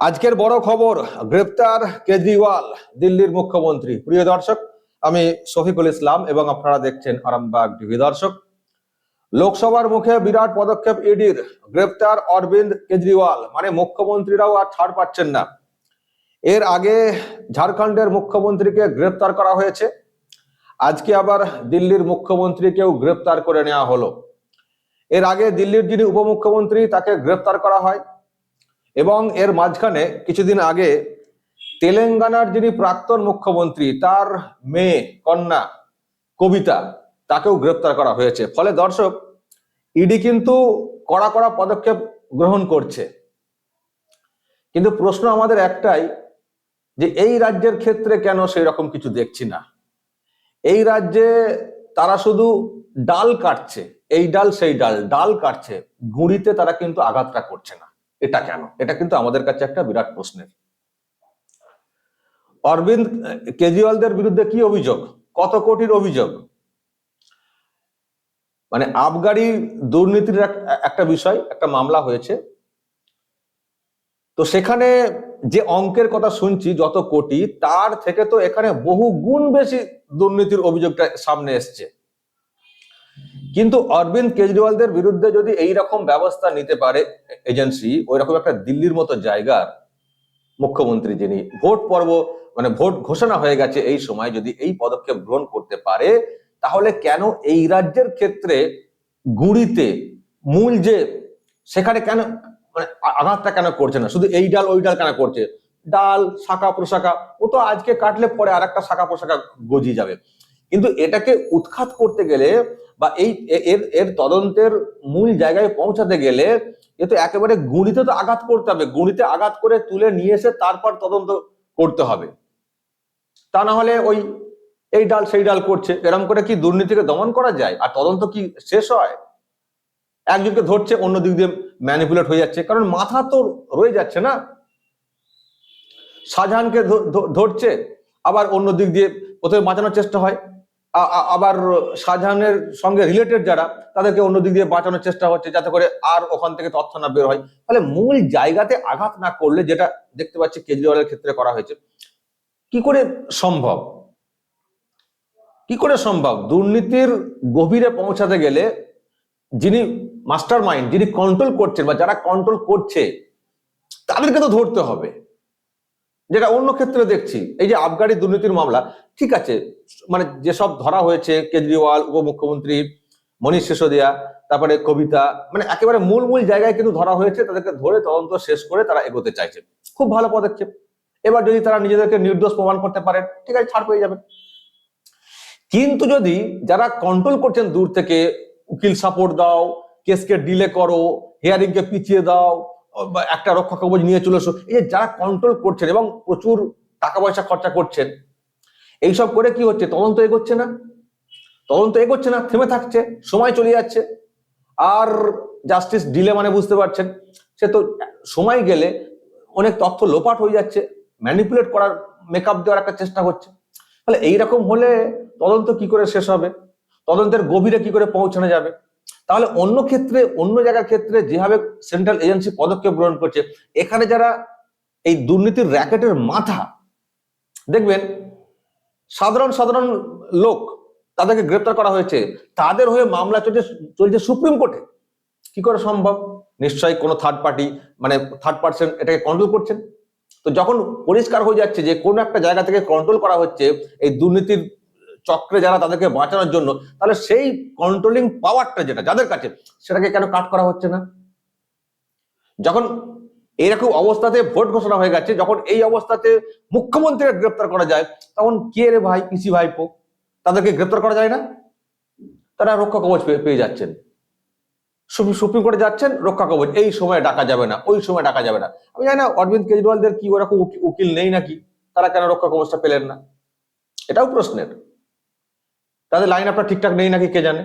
আজকের বড় খবর, গ্রেপ্তার কেজরিওয়াল, দিল্লির মুখ্যমন্ত্রী। প্রিয় দর্শক, আমি শফিকুল ইসলাম এবং আপনারা দেখছেন আরামবাগ টিভি। দর্শক, লোকসভার মুখে বিরাট পদক্ষেপ ইডির, গ্রেপ্তার অরবিন্দ কেজরিওয়াল। মানে মুখ্যমন্ত্রীরাও আর ছাড় পাচ্ছেন না। এর আগে ঝাড়খণ্ডের মুখ্যমন্ত্রীকে গ্রেপ্তার করা হয়েছে। আজকে আবার দিল্লির মুখ্যমন্ত্রীকেও গ্রেপ্তার করে নেওয়া হলো। এর আগে দিল্লির যিনি উপমুখ্যমন্ত্রী, তাকে গ্রেপ্তার করা হয়। এবং এর মাঝখানে কিছুদিন আগে তেলেঙ্গানার যিনি প্রাক্তন মুখ্যমন্ত্রী, তার মেয়ে, কন্যা, কবিতা, তাকেও গ্রেপ্তার করা হয়েছে। ফলে দর্শক, ইডি কিন্তু কড়া কড়া পদক্ষেপ গ্রহণ করছে। কিন্তু প্রশ্ন আমাদের একটাই, যে এই রাজ্যের ক্ষেত্রে কেন সেই রকম কিছু দেখছি না? এই রাজ্যে তারা শুধু ডাল কাটছে, এই ডাল, সেই ডাল ডাল কাটছে, গুঁড়িতে তারা কিন্তু আঘাতটা করছে না। এটা কেন? এটা কিন্তু আমাদের কাছে একটা বিরাট প্রশ্নের। অরবিন্দ, কেজরিওয়ালদের বিরুদ্ধে কি অভিযোগ? কত কোটির অভিযোগ? মানে আবগারি দুর্নীতির এক- একটা বিষয়, একটা মামলা হয়েছে। তো সেখানে যে অঙ্কের কথা শুনছি, যত কোটি, তার থেকে তো এখানে বহু গুণ বেশি দুর্নীতির অভিযোগটা সামনে এসছে। কিন্তু অরবিন্দ কেজরিওয়ালদের বিরুদ্ধে যদি এই রকম ব্যবস্থা নিতে পারে এজেন্সি ওই রকম একটা দিল্লির মতো জায়গার মুখ্যমন্ত্রী যিনি, ভোট পর্ব মানে ভোট ঘোষণা হয়ে গেছে এই সময় যদি এই পদক্ষেপ গ্রহণ করতে পারে, তাহলে কেন এই রাজ্যের ক্ষেত্রে গুড়িতে মূল যে, সেখানে কেন মানে আঘাতটা কেন করছে না? শুধু এই ডাল, ওই ডাল কেন করছে? ডাল, শাখা প্রশাখা, ও তো আজকে কাটলে পরে আর একটা শাখা প্রশাখা গজিয়ে যাবে। কিন্তু এটাকে উৎখাত করতে গেলে বা এই এর এর তদন্তের মূল জায়গায় পৌঁছাতে গেলে এ তো একেবারে গুণিতে তো আঘাত করতে হবে। গুণিতে আঘাত করে তুলে নিয়ে এসে তারপর তদন্ত করতে হবে। তা না হলে ওই, এই ডাল সেই ডাল করছে। এরকম করে কি দুর্নীতিকে দমন করা যায়? আর তদন্ত কি শেষ হয়? একজনকে ধরছে, অন্য দিক দিয়ে ম্যানিপুলেট হয়ে যাচ্ছে। কারণ মাথা তো রয়ে যাচ্ছে না। শাহজাহানকে ধরছে, আবার অন্য দিক দিয়ে প্রথমে বাঁচানোর চেষ্টা হয়। আবার শাহজাহানের সঙ্গে রিলেটেড যারা, তাদেরকে অন্য দিক দিয়ে বাঁচানোর চেষ্টা হচ্ছে যাতে করে আর ওখান থেকে তথ্য না বের হয়। তাহলে মূল জায়গাতে আঘাত না করলে যেটা দেখতে পাচ্ছি কেজরিওয়ালের ক্ষেত্রে করা হয়েছে, কি করে সম্ভব? কি করে সম্ভব? দুর্নীতির গভীরে পৌঁছাতে গেলে যিনি মাস্টার মাইন্ড যিনি কন্ট্রোল করছেন বা যারা কন্ট্রোল করছে, তাদেরকে তো ধরতে হবে। যেটা অন্য ক্ষেত্রে দেখছি, এই যে আবগারি দুর্নীতির মামলা, ঠিক আছে মানে যেসব ধরা হয়েছে, কেজরিওয়াল, উপমুখ্যমন্ত্রী, মনীষ সিসোদিয়া, তারপরে কবিতা মানে একেবারে মূল মূল জায়গায় কিন্তু ধরা হয়েছে, তাদেরকে ধরে তদন্ত শেষ করে তারা এগোতে চাইছে। খুব ভালো পদক্ষেপ। এবার যদি তারা নিজেদেরকে নির্দোষ প্রমাণ করতে পারেন ঠিক আছে, ছাড় পেয়ে যাবেন কিন্তু যদি যারা কন্ট্রোল করছেন দূর থেকে, উকিল সাপোর্ট দাও কেসকে ডিলে করো হিয়ারিং কে পিছিয়ে দাও একটা রক্ষা কবচ নিয়ে চলে এসো। এই যে যারা কন্ট্রোল করছেন এবং প্রচুর টাকা পয়সা খরচা করছেন, এইসব করে কি হচ্ছে? তদন্ত এগোচ্ছে না। তদন্ত এগোচ্ছে না, থেমে থাকছে, সময় চলে যাচ্ছে। আর জাস্টিস ডিলে মানে বুঝতে পারছেন, সে তো সময় গেলে অনেক তথ্য লোপাট হয়ে যাচ্ছে ম্যানিপুলেট করার মেকআপ দেওয়ার একটা চেষ্টা হচ্ছে। তাহলে এইরকম হলে তদন্ত কি করে শেষ হবে? তদন্তের গভীরে কি করে পৌঁছানো যাবে? তাহলে অন্য ক্ষেত্রে, অন্য জায়গার ক্ষেত্রে যেভাবে সেন্ট্রাল এজেন্সি পদক্ষেপ গ্রহণ করছে, এখানে যারা এই দুর্নীতির র্যাকেটের মাথা, দেখবেন সাধারণ সাধারণ লোক তাদেরকে গ্রেপ্তার করা হয়েছে, তাদের হয়ে মামলা চলছে চলছে সুপ্রিম কোর্টে। কি করে সম্ভব? নিশ্চয়ই কোনো থার্ড পার্টি মানে থার্ড পার্সন এটাকে কন্ট্রোল করছেন। তো যখন পরিষ্কার হয়ে যাচ্ছে যে কোনো একটা জায়গা থেকে কন্ট্রোল করা হচ্ছে, এই দুর্নীতির চক্রে যারা তাদেরকে বাঁচানোর জন্য, তাহলে সেই কন্ট্রোলিং পাওয়ারটা যেটা, যাদের কাছে, সেটাকে কেন কাট করা হচ্ছে না? যখন এরকম অবস্থাতে ভোট ঘোষণা হয়ে গেছে, যখন এই অবস্থাতে মুখ্যমন্ত্রীকে গ্রেপ্তার করা যায়, তখন কে রে ভাই পিসি ভাইপো? তাদেরকে গ্রেপ্তার করা যায় না? তারা রক্ষা কবচ পেয়ে যাচ্ছেন। সুপ্রিম কোর্টে যাচ্ছেন, রক্ষা কবচ। এই সময় ডাকা যাবে না, ওই সময় ডাকা যাবে না। আমি জানি না, অরবিন্দ কেজরিওয়ালদের কি ওরকম উকিল নেই নাকি? তারা কেন রক্ষা কবচটা পেলেন না? এটাও প্রশ্নের। তাদের লাইন আপনার ঠিকঠাক নেই নাকি কে জানে?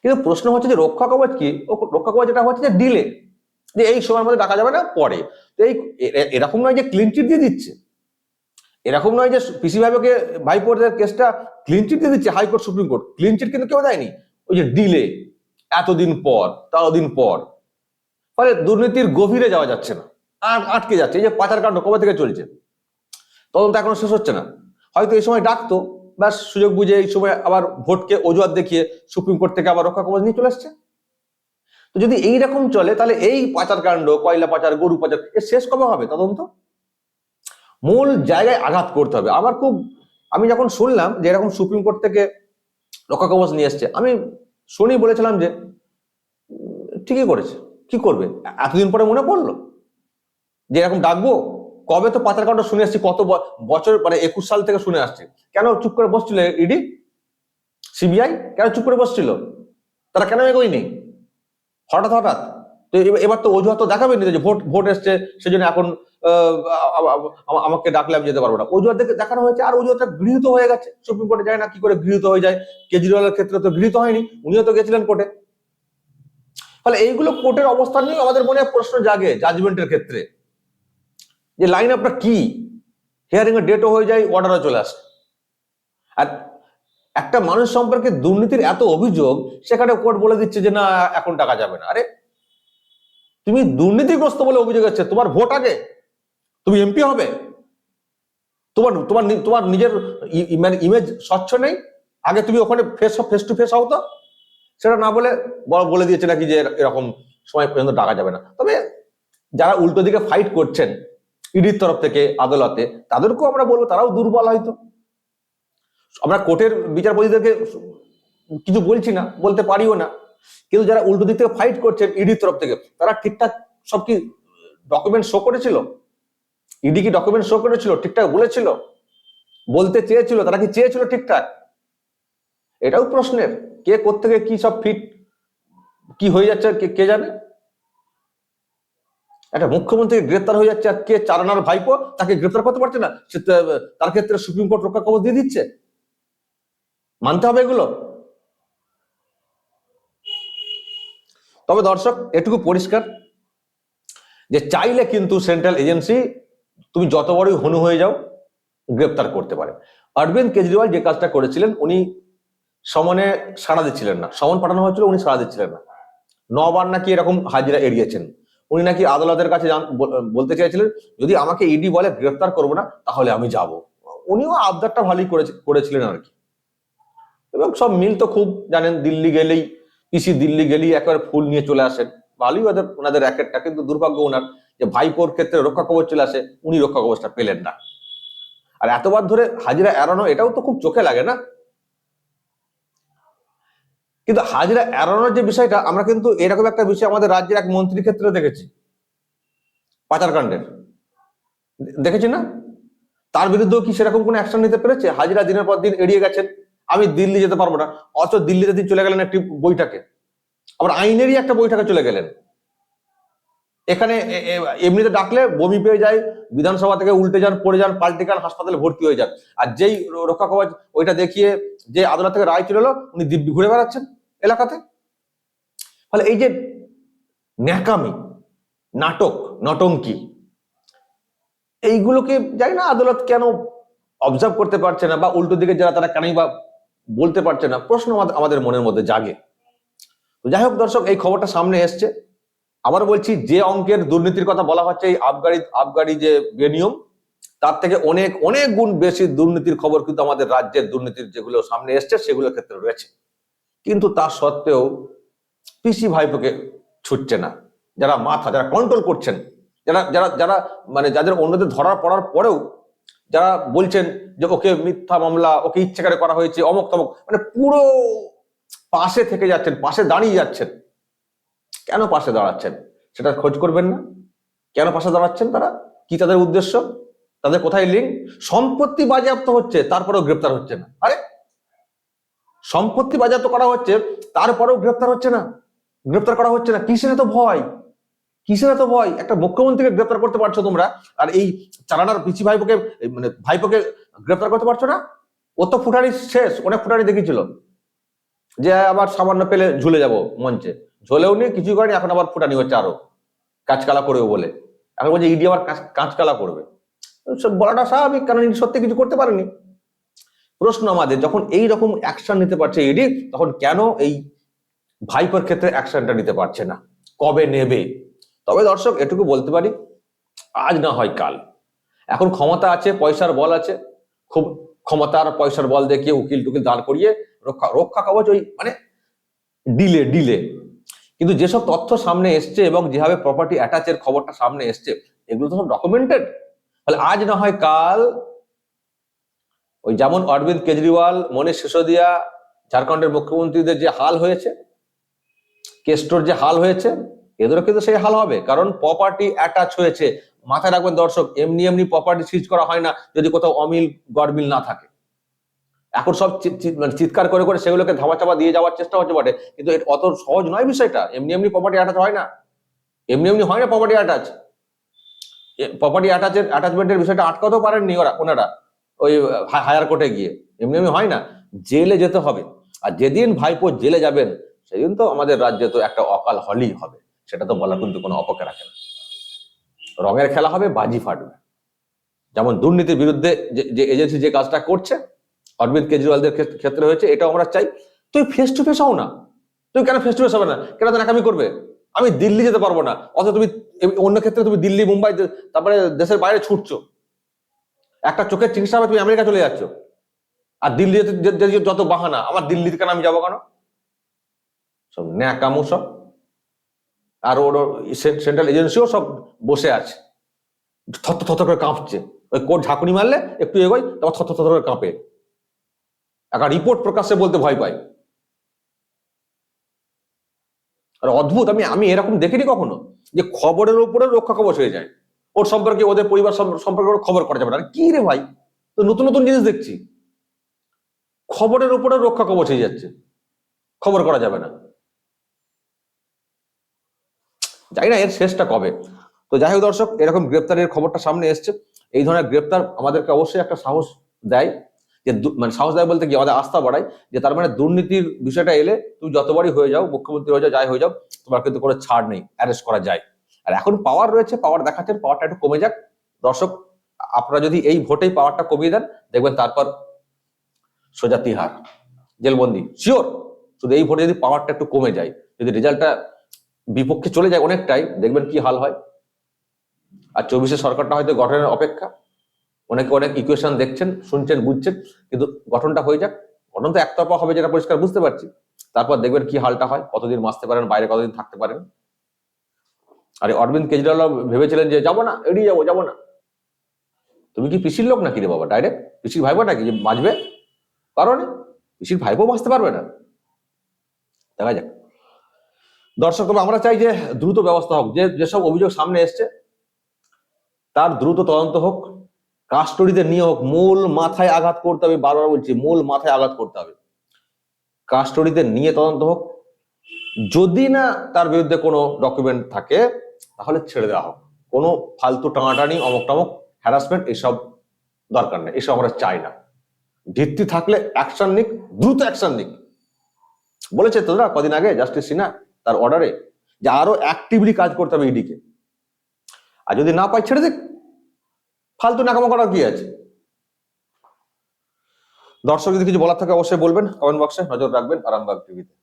কিন্তু প্রশ্ন হচ্ছে যে রক্ষা কবচ কি? ও রক্ষা কবচ এটা হচ্ছে যে ডিলে যে এই সময়ের মধ্যে ডাকা যাবে না, পরে। তো এই এরকম নয় যে ক্লিন চিট দিয়ে দিচ্ছে। এরকম নয় যে পিসি ভাইপোকে ভাইপোদের কেসটা ক্লিন চিট দিয়ে দিচ্ছে high court supreme court clean chit কিন্তু কেউ দেয়নি। ওই যে ডিলে এতদিন পর দিন পর। ফলে দুর্নীতির গভীরে যাওয়া যাচ্ছে না। আর আটকে যাচ্ছে। এই যে পাচার কাণ্ড কবে থেকে চলছে? তদন্ত এখনও শেষ হচ্ছে না। হয়তো এই সময় ডাকতো ব্যাস সুযোগ বুঝে এই সময় আবার ভোটকে অজুহাত দেখিয়ে সুপ্রিম কোর্ট থেকে আবার রক্ষা কবচ নিয়ে চলে আসছে? তো যদি এই রকম চলে, তাহলে এই পাচার কাণ্ড, কয়লা পাচার, গরু পাচার, এর শেষ কবে হবে তদন্ত? মূল জায়গায় আঘাত করতে হবে। আমার খুব, আমি যখন শুনলাম যে এরকম সুপ্রিম কোর্ট থেকে রক্ষা কবচ নিয়ে এসছে, আমি শুনি বলেছিলাম যে ঠিকই করেছে। কি করবে? এতদিন পরে মনে পড়ল যে এরকম ডাকবো? কবে তো পাচার কাণ্ড শুনে আসছি, কত বছর মানে একুশ সাল থেকে শুনে আসছি। কেন চুপ করে বসছিল ইডি সিবিআই কেন চুপ করে বসছিল? তারা কেন এগোয়নি? হঠাৎ হঠাৎ। তো এবার- তো অজুহাত তো দেখাবেন যে ভোট ভোট এসছে, সেজন্য এখন আমাকে ডাকলে আমি যেতে পারব না। অজুহাত দেখে দেখানো হয়েছে, আর অজুহাতটা গৃহীত হয়ে গেছে। সুপ্রিম কোর্টে যায় না কি করে গৃহীত হয়ে যায়। কেজরিওয়ালের ক্ষেত্রে তো গৃহীত হয়নি, উনিও তো গেছিলেন কোর্টে। ফলে এইগুলো কোর্টের অবস্থান নিয়ে আমাদের মনে প্রশ্ন জাগে জাজমেন্টের ক্ষেত্রে। যে লাইন আপটা কি? হিয়ারিং এর ডেটও হয়ে যায় অর্ডারও চলে আসে। আর একটা মানুষ সম্পর্কে দুর্নীতির এত অভিযোগ, সেখানে কোর্ট বলে দিচ্ছে যে না, এখন টাকা যাবে না। আরে, তুমি দুর্নীতিগ্রস্ত বলে অভিযোগ আছে, তোমার ভোট আগে? তুমি এমপি হবে? তোমার তোমার তোমার নিজের মানে ইমেজ স্বচ্ছ নেই? আগে তুমি ওখানে ফেস ফেস টু ফেস হও তো। সেটা না বলে বলে দিয়েছে নাকি যে এর- এরকম সময় পর্যন্ত টাকা যাবে না। তবে যারা উল্টো দিকে ফাইট করছেন ইডির তরফ থেকে আদালতে, তাদেরকেও আমরা বলব তারাও দুর্বল হয়তো। আমরা কোর্টের বিচারপতিদেরকে কিছু বলছি না, বলতে পারিও না। কিন্তু যারা উল্টো দিক থেকে ফাইট করছেন ইডির তরফ থেকে, তারা ঠিকঠাক সব কি ডকুমেন্ট শো করেছিল? ইডি কি ডকুমেন্ট শো করেছিল? ঠিকঠাক বলেছিল? বলতে চেয়েছিল? তারা কি চেয়েছিল ঠিকঠাক? এটাও প্রশ্নের। কে কোত্থেকে কি সব ফিট কি হয়ে যাচ্ছে কে জানে? একটা মুখ্যমন্ত্রী গ্রেপ্তার হয়ে যাচ্ছে আর কে? চারানার ভাইপো? তাকে গ্রেপ্তার করতে পারছে না। সে তার ক্ষেত্রে সুপ্রিম কোর্ট রক্ষা কবচ দিয়ে দিচ্ছে। মানতে হবে এগুলো। তবে দর্শক, এটুকু পরিষ্কার যে চাইলে কিন্তু সেন্ট্রাল এজেন্সি তুমি যত বড়ই হনু হয়ে যাও, গ্রেপ্তার করতে পারে। অরবিন্দ কেজরিওয়াল যে কাজটা করেছিলেন, উনি সমনে সাড়া দিচ্ছিলেন না। সমন পাঠানো হয়েছিল, উনি সাড়া দিচ্ছিলেন না। নবার নাকি এরকম হাজিরা এড়িয়েছেন। উনি নাকি আদালতের কাছে বলতে চাইছিলেন যদি আমাকে ইডি বলে গ্রেফতার করব না, তাহলে আমি যাব। উনিও আবদারটা ভালোই করেছে করেছিলেন আর কি। এবং সব মিল তো খুব, জানেন, দিল্লি গেলেই, পিসি দিল্লি গেলেই একেবারে ফুল নিয়ে চলে আসেন। ভালোই ওদের ওনাদের র্যাকেটটা কিন্তু দুর্ভাগ্য ওনার যে ভাইপোর ক্ষেত্রে রক্ষা কবচ চলে আসে, উনি রক্ষা কবচটা পেলেন না। আর এতবার ধরে হাজিরা এড়ানো, এটাও তো খুব চোখে লাগে না? কিন্তু হাজিরা এড়ানোর যে বিষয়টা, আমরা কিন্তু এরকম একটা বিষয় আমাদের রাজ্যের এক মন্ত্রীর ক্ষেত্রে দেখেছি পাচারকাণ্ডের দেখেছি না? তার বিরুদ্ধেও কি সেরকম কোনো অ্যাকশন নিতে পেরেছে? হাজিরা দিনের পর দিন এড়িয়ে গেছেন, আমি দিল্লি যেতে পারব না। অথচ দিল্লিতে দিন চলে গেলেন একটি বইটাকে আবার আইনেরই একটা বইটাকে চলে গেলেন। এখানে এমনিতে ডাকলে বমি পেয়ে যায়, বিধানসভা থেকে উল্টে যান, পড়ে যান, পাল্টে যান হাসপাতালে ভর্তি হয়ে যান। আর যেই রক্ষা কবচ ওইটা দেখিয়ে যে আদালত থেকে রায় চলে উনি দিব্যি ঘুরে বেড়াচ্ছেন। এলাকাতে? ফলে এই যে ন্যাকামি, নাটক, নটঙ্কি, এইগুলোকে জানি না আদালত কেন অবজার্ভ করতে পারছে না বা উল্টো দিকে যারা তারা কেনই বা বলতে পারছে না, প্রশ্ন আমাদের- মনের মধ্যে জাগে। যাই হোক দর্শক, এই খবরটা সামনে এসছে। আবার বলছি, যে অঙ্কের দুর্নীতির কথা বলা হচ্ছে, এই আবগারি আবগারি যে বেনিয়ম, তার থেকে অনেক অনেক গুণ বেশি দুর্নীতির খবর কিন্তু আমাদের রাজ্যের দুর্নীতির যেগুলো সামনে এসছে, সেগুলোর ক্ষেত্রে রয়েছে। কিন্তু তা সত্ত্বেও পিসি ভাইপোকে ছুটছে না। যারা মাথা, যারা কন্ট্রোল করছেন, যারা যারা যারা মানে যাদের অন্যদের ধরার পড়ার পরেও যারা বলছেন যে ওকে মিথ্যা মামলা, ওকে ইচ্ছে করে করা হয়েছে, অমক তমক মানে পুরো পাশে থেকে যাচ্ছেন, পাশে দাঁড়িয়ে যাচ্ছেন। কেন পাশে দাঁড়াচ্ছেন? সেটা খোঁজ করবেন না। কেন পাশে দাঁড়াচ্ছেন তারা? কি তাদের উদ্দেশ্য? তাদের কোথায় লিঙ্ক সম্পত্তি বাজেয়াপ্ত হচ্ছে, তারপরেও গ্রেপ্তার হচ্ছে না। আরে সম্পত্তি বাজেয়াপ্ত করা হচ্ছে, তারপরেও গ্রেপ্তার হচ্ছে না। গ্রেপ্তার করা হচ্ছে না। কিসের এত ভয়? কিসের এত ভয়? একটা মুখ্যমন্ত্রীকে গ্রেপ্তার করতে পারছ তোমরা, আর এই চালানার পিসি ভাইপোকে মানে ভাইপোকে গ্রেপ্তার করতে পারছ না? ও তো ফুটানি শেষ, অনেক ফুটানি দেখিয়েছিল যে আবার সামান্য পেলে ঝুলে যাব মঞ্চে। ঝুলেও নিয়ে কিছুই করেনি, এখন আবার ফুটানি হচ্ছে আরও। কাজকালা করবে বলে। এখন বলছে, ইডি আবার কাজকালা করবে। বলাটা স্বাভাবিক কারণ সত্যি কিছু করতে পারেনি। প্রশ্ন আমাদের, যখন এই রকম অ্যাকশন নিতে পারছে ইডি তখন কেন এই ভাইপোর ক্ষেত্রে অ্যাকশনটা নিতে পারছে না? কবে নেবে? তবে দর্শক, এটুকু বলতে পারি, আজ না হয় কাল। এখন ক্ষমতা আছে, পয়সার বল আছে, খুব ক্ষমতার পয়সার বল দেখিয়ে উকিল টুকিল দাঁড় করিয়ে রক্ষা রক্ষা কবচ ওই মানে ডিলে ডিলে। কিন্তু যেসব তথ্য সামনে এসছে এবং যেভাবে প্রপার্টি অ্যাটাচের খবরটা সামনে এসছে, এগুলো তো সব ডকুমেন্টেড তাহলে আজ না হয় কাল ওই যেমন অরবিন্দ কেজরিওয়াল, মনীষ সিসোদিয়া, ঝাড়খণ্ডের মুখ্যমন্ত্রীদের যে হাল হয়েছে কেস্টোর যে হাল হয়েছে, এদেরও কিন্তু সেই হাল হবে। কারণ প্রপার্টি অ্যাটাচ হয়েছে। মাথায় রাখবেন দর্শক, এমনি এমনি প্রপার্টি সিজ করা হয় না, যদি কোথাও অমিল গড়মিল না থাকে। এখন সব মানে চিৎকার করে করে সেগুলোকে ধামা চাপা দিয়ে যাওয়ার চেষ্টা হচ্ছে বটে কিন্তু অত সহজ নয় বিষয়টা। এমনি এমনি প্রপার্টি অ্যাটাচ হয় না। এমনি এমনি হয় না প্রপার্টি অ্যাটাচ প্রপার্টি অ্যাটাচের অ্যাটাচমেন্টের বিষয়টা আটকাতেও পারেননি ওরা, ওনারা। ওই হায়ার কোর্টে গিয়ে। এমনি এমনি হয় না। জেলে যেতে হবে। আর যেদিন ভাইপো জেলে যাবেন, সেদিন তো আমাদের রাজ্যে তো একটা অকাল হলই হবে। সেটা তো বলার কিন্তু কোনো অপেক্ষা রাখে না। রঙের খেলা হবে, বাজি ফাটবে। যেমন দুর্নীতির বিরুদ্ধে যে- এজেন্সি যে কাজটা করছে, অরবিন্দ কেজরিওয়ালদের ক্ষেত্রে হয়েছে, এটাও আমরা চাই। তুই ফেস টু ফেস হও না। তুই কেন ফেস টু ফেস হবে না? কেন তো নাকামি করবে? আমি দিল্লি যেতে পারব না। অথচ তুমি অন্য ক্ষেত্রে তুমি দিল্লি, মুম্বাই তারপরে দেশের বাইরে ছুটছো। একটা চোখের চিকিৎসা হবে, তুমি আমেরিকা চলে যাচ্ছ। আর দিল্লি যেতে বাহানা, আমার দিল্লিতে কেন আমি যাব কেন? সব ন্যাকামো সব। আর ওর সেন্ট্রাল এজেন্সিও সব বসে আছে। থত থর করে কাঁপছে। ওই কোর্ট ঝাঁকুনি মারলে একটু এগোয় তারপর থর থর করে কাঁপে। একটা রিপোর্ট প্রকাশ্যে বলতে ভয় পায়। আর অদ্ভুত, আমি আমি এরকম দেখিনি কখনো যে খবরের উপরে রক্ষা কবচ হয়ে যায়। ওর সম্পর্কে, ওদের পরিবার সম্পর্কে ওর খবর করা যাবে না। কি রে ভাই? তো নতুন নতুন জিনিস দেখছি। খবরের উপরে রক্ষা কবচ হয়ে যাচ্ছে। খবর করা যাবে না। জানি না এর শেষটা কবে। তো যাই হোক দর্শক, এরকম গ্রেপ্তারের খবরটা সামনে এসছে। এই ধরনের গ্রেপ্তার আমাদেরকে অবশ্যই একটা সাহস দেয় যে মানে সাহস দেয় বলতে কি, আমাদের আস্থা বাড়ায় যে তার মানে দুর্নীতির বিষয়টা এলে তুমি যতবারই হয়ে যাও, মুখ্যমন্ত্রী হয়ে যাও, যাই হয়ে যাও, তোমার কিন্তু কোনো ছাড় নেই, অ্যারেস্ট করা যায়। আর এখন পাওয়ার রয়েছে পাওয়ার দেখাচ্ছেন পাওয়ারটা একটু কমে যাক। দর্শক, আপনারা যদি এই ভোটেই পাওয়ারটা কমিয়ে দেন, দেখবেন তারপর সোজা তিহার, জেলবন্দি। শিওর শুধু এই ভোটে যদি পাওয়ারটা একটু কমে যায়, যদি রেজাল্টটা বিপক্ষে চলে যায় অনেকটাই, দেখবেন কি হাল হয়। আর চব্বিশে সরকারটা হয়তো গঠনের অপেক্ষা। অনেকে অনেক ইকুয়েশন দেখছেন, শুনছেন, বুঝছেন, কিন্তু গঠনটা হয়ে যাক। গঠন তো একতরফা হবে যেটা পরিষ্কার বুঝতে পারছি। তারপর দেখবেন কি হালটা হয়, কতদিন বাঁচতে পারেন, বাইরে কতদিন থাকতে পারেন। আরে অরবিন্দ কেজরিওয়াল ভেবেছিলেন যে যাব না, এড়িয়ে যাব যাব না। তুমি কি পিসির লোক নাকি রে বাবা? ডাইরেক্ট পিসির ভাইবো নাকি যে বাঁচবে? পারো না পিসির ভাইপো বাঁচতে পারবে না। দেখা যাক। দর্শক আমরা চাই যে দ্রুত ব্যবস্থা হোক। যে যেসব অভিযোগ সামনে এসছে, তার দ্রুত তদন্ত হোক। কাস্টডিতে নিয়ে হোক। মূল মাথায় আঘাত করতে হবে, বারবার বলছি, মূল মাথায় আঘাত করতে হবে। কাস্টডিতে নিয়ে তদন্ত হোক। যদি না তার বিরুদ্ধে কোনো ডকুমেন্ট থাকে তাহলে ছেড়ে দেওয়া হোক। কোনো ফালতু টানাটানি, অমক টমক হ্যারাসমেন্ট এসব দরকার নেই, এসব আমরা চাই না। ভিত্তি থাকলে অ্যাকশন নিক, দ্রুত অ্যাকশন নিক। বলেছে তো না কদিন আগে জাস্টিস সিনহা তার অর্ডারে যে আরও অ্যাক্টিভলি কাজ করতে হবে ইডিকে আর যদি না পাই ছেড়ে দিক। ফালতু নাকামো করার কি আছে? দর্শক, যদি কিছু বলার থাকে, অবশ্যই বলবেন। কমেন্ট বক্সে নজর রাখবেন, আরামবাগ টিভিতে